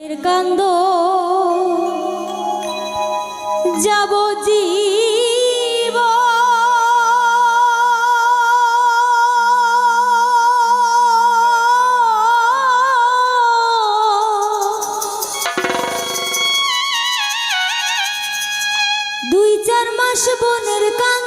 এর কান্দ যাব জীব। দুই চার মাস বোনের কান্দ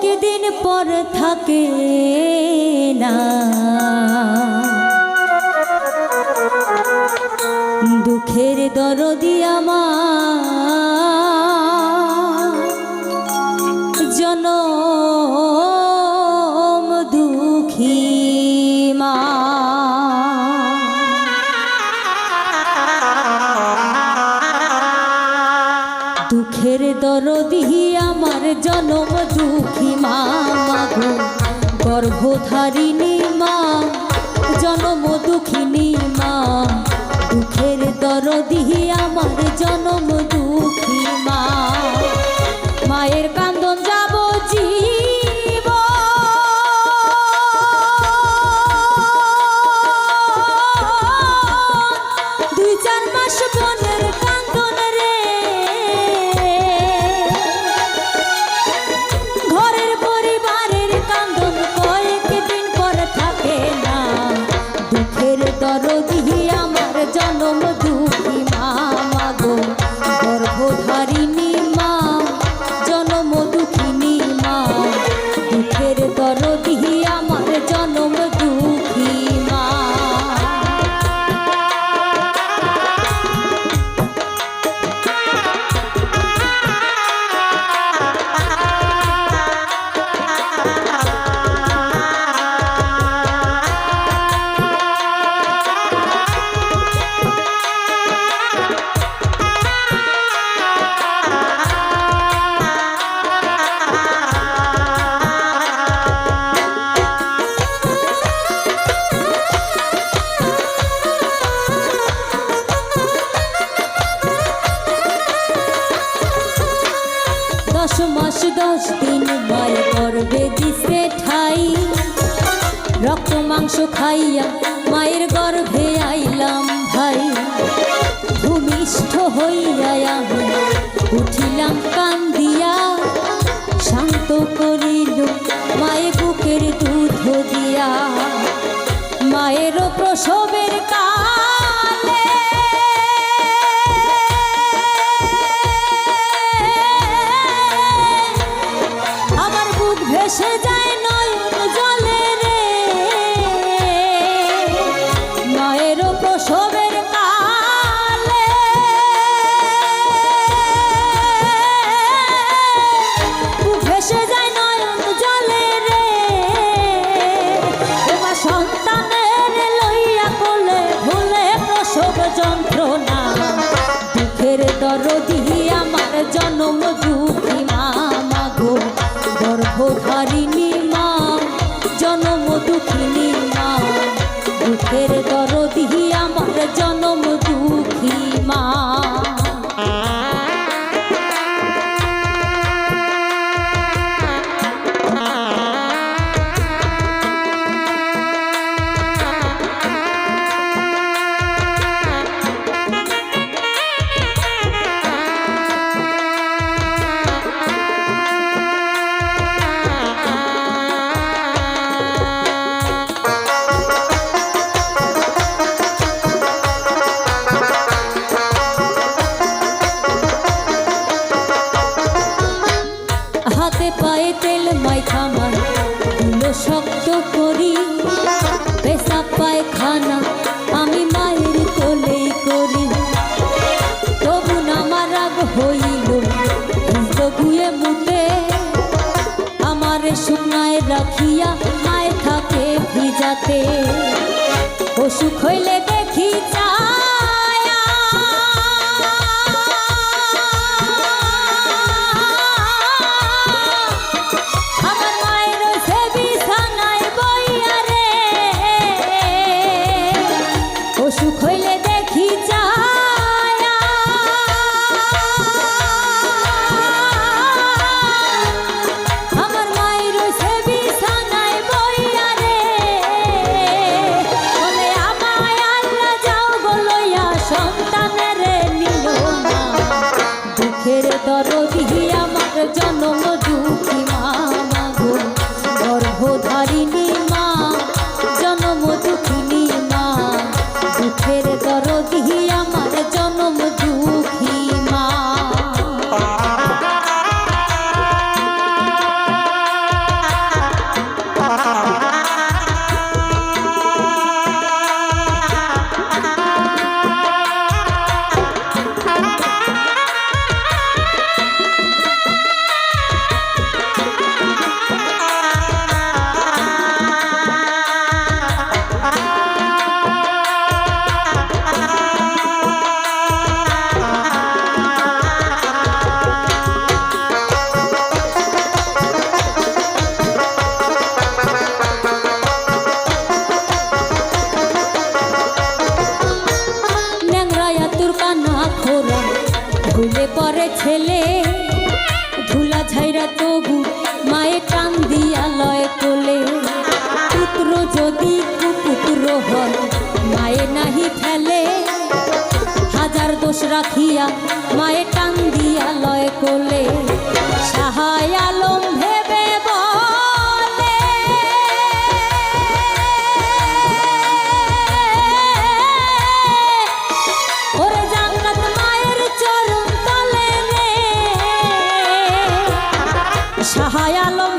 দিন পর থাকে না। দুঃখের দরদি আমার জন দুঃখী মা। দুঃখের দরদি আমার জন ধারী 落地。দশ দিন ভয় করবে দিছে ঠাই। রক্ত, মাংস খাইয়া মায়ের গর্ভে আইলাম ভাই। ভূমিষ্ঠ হইয়া আমি উঠিলাম কান্দিয়া। শান্ত করিল মায়ের বুকের দুধ দিয়া। মায়েরও প্রসবের কাজ মায়ের দরদি আমার জনম দুঃখী মা। তাতে অসুখ হইলে দেখি দরদি আমার জন্ম কান্দে পরে ছেলে। ধুলা ঝাইরা তবু মায়ে টান দিয়া লয় তোলে। পুত্র যদি কুপুত্র হয়, মায়ে নাহি খেলে হাজার দোষ রাখিয়া মায়ে টান দিয়া সাহায় আলম